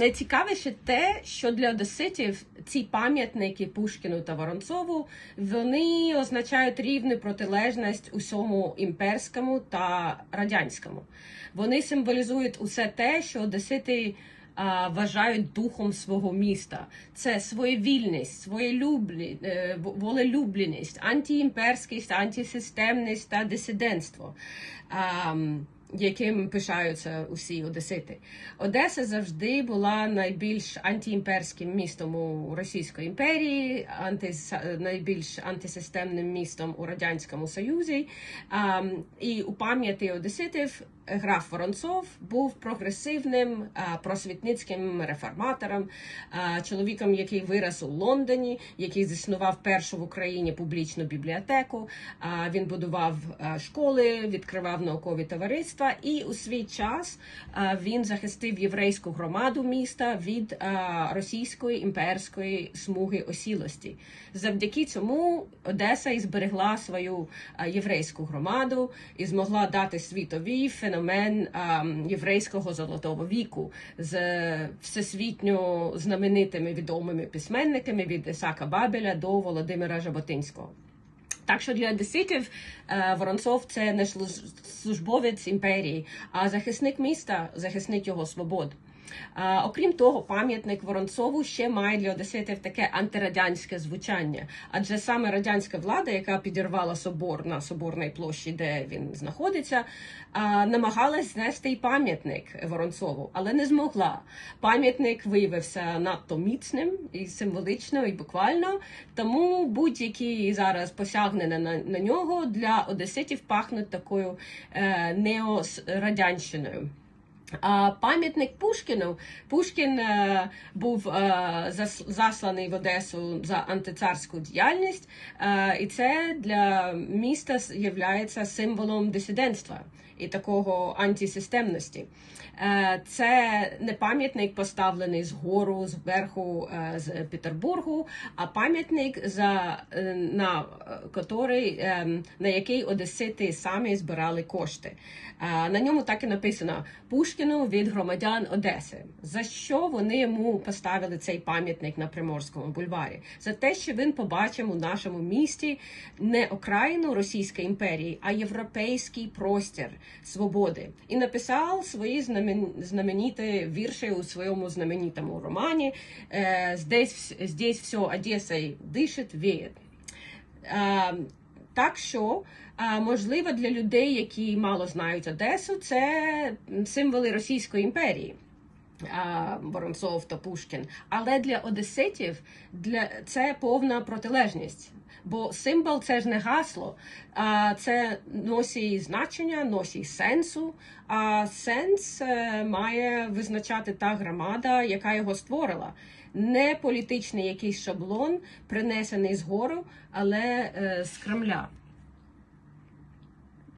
Найцікавіше те, що для одеситів ці пам'ятники Пушкіну та Воронцову вони означають рівну протилежність усьому імперському та радянському. Вони символізують усе те, що одесити а, вважають духом свого міста. Це своєвільність, своєлюблі, е, волелюбленість, антиімперськість, антисистемність та дисидентство. А, яким пишаються усі одесити. Одеса завжди була найбільш антиімперським містом у Російської імперії, антис, найбільш антисистемним містом у Радянському Союзі. А, і у пам'яті одеситів граф Воронцов був прогресивним а, просвітницьким реформатором, а, чоловіком, який вирос у Лондоні, який заснував першу в Україні публічну бібліотеку. А, Він будував школи, відкривав наукові товариства, і у свій час він захистив єврейську громаду міста від російської імперської смуги осілості. Завдяки цьому Одеса і зберегла свою єврейську громаду і змогла дати світові феномен єврейського золотого віку з всесвітньо знаменитими відомими письменниками від Ісака Бабеля до Володимира Жаботинського. Так що для одеситів е, Воронцов це не службовець імперії, а захисник міста, захисник його свобод. Окрім того, пам'ятник Воронцову ще має для одеситів таке антирадянське звучання, адже саме радянська влада, яка підірвала собор на соборній площі, де він знаходиться, намагалась знести й пам'ятник Воронцову, але не змогла. Пам'ятник виявився надто міцним і символічно, і буквально. Тому будь-які зараз посягнення на, на нього для одеситів пахнуть такою е, неорадянщиною. Пам'ятник Пушкіну Пушкін е, був е, зас- засланий в Одесу за антицарську діяльність, е, і це для міста є символом дисидентства і такого антисистемності. Це не пам'ятник поставлений згору, зверху з Петербургу, а пам'ятник за на котрий, на який одесити самі збирали кошти. На ньому так і написано Пушкіну від громадян Одеси. За що вони йому поставили цей пам'ятник на Приморському бульварі? За те, що він побачив у нашому місті не окраїну Російської імперії, а європейський простір свободи, і написав свої знамен... знамениті вірші у своєму знаменитому романі е, «Здесь, здесь все Одесой дишить, віє. Так що, можливо, для людей, які мало знають Одесу, це символи Російської імперії. Воронцов та Пушкін. Але для одеситів для це повна протилежність. Бо символ це ж не гасло, а це носій значення, носій сенсу. А сенс е, має визначати та громада, яка його створила. Не політичний якийсь шаблон, принесений згору, але е, з Кремля.